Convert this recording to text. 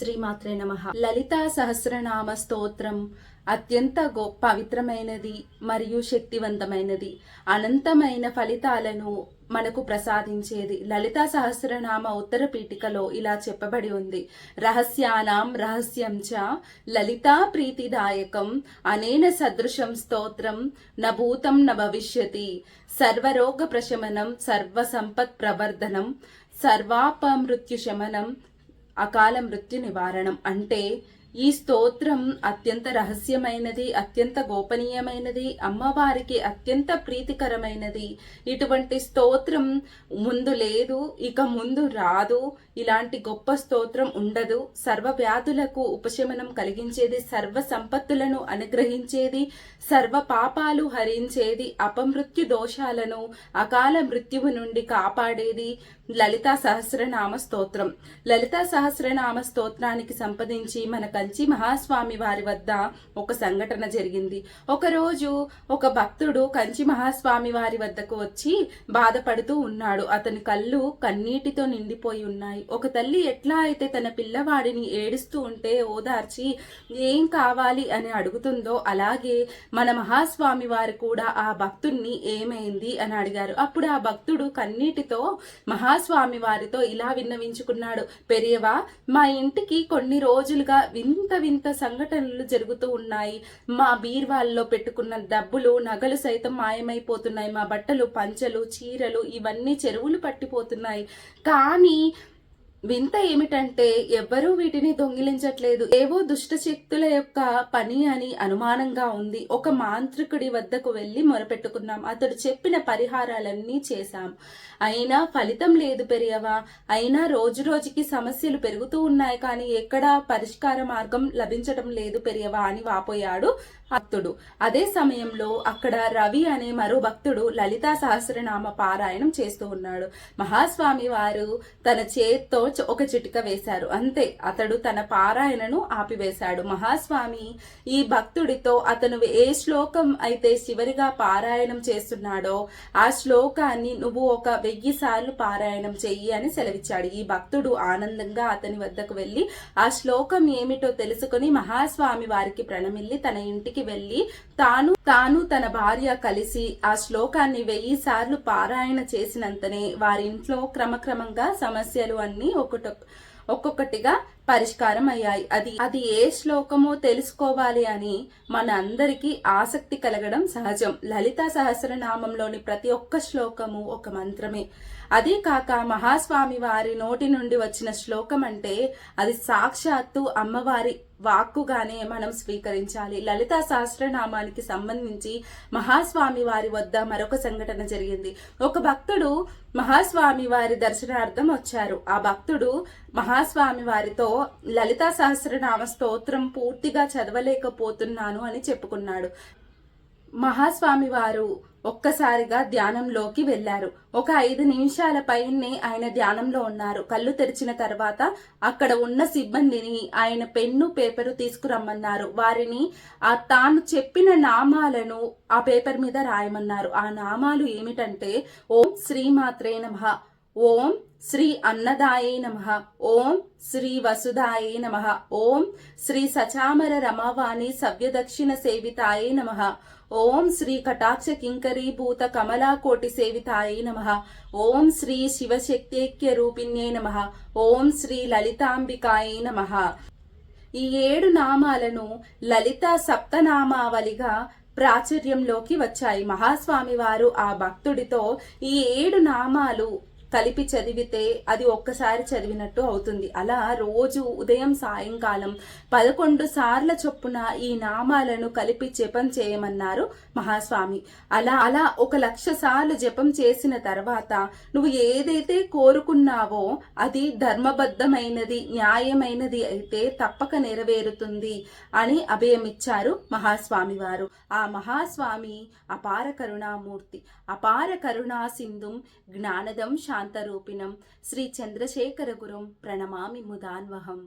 శ్రీమాత్రే నమ. లలితా సహస్రనామ స్తోత్రం అత్యంత గొప్ప పవిత్రమైనది మరియు శక్తివంతమైనది. అనంతమైన ఫలితాలను మనకు ప్రసాదించేది లలితా సహస్రనామ ఉత్తర పీఠికలో ఇలా చెప్పబడి ఉంది. రహస్యానాం రహస్యం చ లలితా ప్రీతిదాయకం అనేన సదృశం స్తోత్రం న భూతం న భవిష్యతి సర్వరోగ ప్రశమనం సర్వ సంపత్ ప్రవర్ధనం సర్వాపమృత్యు శమనం అకాల మృత్యు నివారణం అంటే ఈ స్తోత్రం అత్యంత రహస్యమైనది అత్యంత గోపనీయమైనది అమ్మవారికి అత్యంత ప్రీతికరమైనది. ఇటువంటి స్తోత్రం ముందు లేదు ఇక ముందు రాదు. ఇలాంటి గొప్ప స్తోత్రం ఉండదు. సర్వ వ్యాధులకు ఉపశమనం కలిగించేది సర్వ సంపత్తులను అనుగ్రహించేది సర్వ పాపాలు హరించేది అపమృత్యు దోషాలను అకాల మృత్యువు నుండి కాపాడేది లలితా సహస్రనామ స్తోత్రం. లలితా సహస్రనామ స్తోత్రానికి సంపాదించి మన కంచి మహాస్వామి వారి వద్ద ఒక సంఘటన జరిగింది. ఒకరోజు ఒక భక్తుడు కంచి మహాస్వామి వారి వద్దకు వచ్చి బాధపడుతూ ఉన్నాడు. అతని కళ్ళు కన్నీటితో నిండిపోయి ఉన్నాయి. ఒక తల్లి ఎట్లా అయితే తన పిల్లవాడిని ఏడుస్తూ ఉంటే ఓదార్చి ఏం కావాలి అని అడుగుతుందో అలాగే మన మహాస్వామి వారు కూడా ఆ భక్తుణ్ణి ఏమైంది అని అడిగారు. అప్పుడు ఆ భక్తుడు కన్నీటితో మహాస్వామి వారితో ఇలా విన్నవించుకున్నాడు. పెరియవా మా ఇంటికి కొన్ని రోజులుగా వింత వింత సంఘటనలు జరుగుతూ ఉన్నాయి. మా బీర్వాల్లో పెట్టుకున్న డబ్బులు నగలు సైతం మాయమైపోతున్నాయి. మా బట్టలు పంచలు చీరలు ఇవన్నీ చెరువులు పట్టిపోతున్నాయి. కానీ వింత ఏమిటంటే ఎవ్వరూ వీటిని దొంగిలించట్లేదు. ఏవో దుష్ట శక్తుల యొక్క పని అని అనుమానంగా ఉంది. ఒక మాంత్రికుడి వద్దకు వెళ్ళి మొరపెట్టుకున్నాం. అతడు చెప్పిన పరిహారాలన్నీ చేశాం. అయినా ఫలితం లేదు పెరియవా? అయినా రోజు రోజుకి సమస్యలు పెరుగుతూ ఉన్నాయి కానీ ఎక్కడా పరిష్కార మార్గం లభించడం లేదు పెరియవా అని వాపోయాడు భక్తుడు అదే సమయంలో అక్కడ రవి అనే మరో భక్తుడు లలితా సహస్రనామ పారాయణం చేస్తూ ఉన్నాడు. మహాస్వామి వారు తన చేత్తో ఒక చిటిక వేశారు. అంతే అతడు తన పారాయణను ఆపివేశాడు. మహాస్వామి ఈ భక్తుడితో అతను ఏ శ్లోకం అయితే చివరిగా పారాయణం చేస్తున్నాడో ఆ శ్లోకాన్ని నువ్వు ఒక వెయ్యి సార్లు పారాయణం చెయ్యి అని సెలవిచ్చాడు. ఈ భక్తుడు ఆనందంగా అతని వద్దకు వెళ్ళి ఆ శ్లోకం ఏమిటో తెలుసుకుని మహాస్వామి వారికి ప్రణమిల్లి తన ఇంటికి వెళ్ళి తాను తాను తన భార్య కలిసి ఆ శ్లోకాన్ని వెయ్యి సార్లు పారాయణ చేసినంతనే వారి ఇంట్లో క్రమక్రమంగా సమస్యలు అన్ని ఒకట ఒక్కొక్కటిగా పరిష్కారం అయ్యాయి. అది అది ఏ శ్లోకమో తెలుసుకోవాలి అని మన అందరికీ ఆసక్తి కలగడం సహజం. లలితా సహస్రనామంలోని ప్రతి ఒక్క శ్లోకము ఒక మంత్రమే. అదే కాక మహాస్వామి వారి నోటి నుండి వచ్చిన శ్లోకం అంటే అది సాక్షాత్తు అమ్మవారి వాక్కుగానే మనం స్వీకరించాలి. లలితా సహస్రనామానికి సంబంధించి మహాస్వామి వారి వద్ద మరొక సంఘటన జరిగింది. ఒక భక్తుడు మహాస్వామి వారి దర్శనార్థం వచ్చారు. ఆ భక్తుడు మహాస్వామి వారితో లలితా సహస్రనామ స్తోత్రం పూర్తిగా చదవలేకపోతున్నాను అని చెప్పుకున్నాడు. మహాస్వామి వారు ఒక్కసారిగా ధ్యానంలోకి వెళ్ళారు. ఒక ఐదు నిమిషాల పైనే ఆయన ధ్యానంలో ఉన్నారు. కళ్ళు తెరిచిన తర్వాత అక్కడ ఉన్న సిబ్బందిని ఆయన పెన్ను పేపరు తీసుకురమ్మన్నారు. వారిని ఆ తాను చెప్పిన నామాలను ఆ పేపర్ మీద రాయమన్నారు. ఆ నామాలు ఏమిటంటే ఓం శ్రీమాత్రే నమః. ఓం శ్రీ అన్నదాయే నమ. ఓం శ్రీ వసుదాయే నమ. ఓం శ్రీ సచామర రమావాణి సవ్యదక్షిణ సేవితాయే నమ. ఓం శ్రీ కటాక్ష కింకరీ భూత కమలాకోటి సేవితాయే నమ. ఓం శ్రీ శివశక్తేక్య రూపిణ్యే నమ. ఓం శ్రీ లలితాంబికాయే నమ. ఈ ఏడు నామాలను లలిత సప్తనామావళిగా ప్రాచుర్యంలోకి వచ్చాయి. మహాస్వామి వారు ఆ భక్తుడితో ఈ ఏడు నామాలు కలిపి చదివితే అది ఒక్కసారి చదివినట్టు అవుతుంది. అలా రోజు ఉదయం సాయంకాలం పదకొండు సార్ల చొప్పున ఈ నామాలను కలిపి జపం చేయమన్నారు మహాస్వామి. అలా అలా ఒక లక్ష సార్లు జపం చేసిన తర్వాత నువ్వు ఏదైతే కోరుకున్నావో అది ధర్మబద్ధమైనది న్యాయమైనది అయితే తప్పక నెరవేరుతుంది అని అభయమిచ్చారు మహాస్వామి వారు ఆ మహాస్వామి అపార కరుణామూర్తి. అపార కరుణా సింధుం జ్ఞానదం శాంతరూపిణం శ్రీ చంద్రశేఖర గురుం ప్రణమామి ముదాన్వహం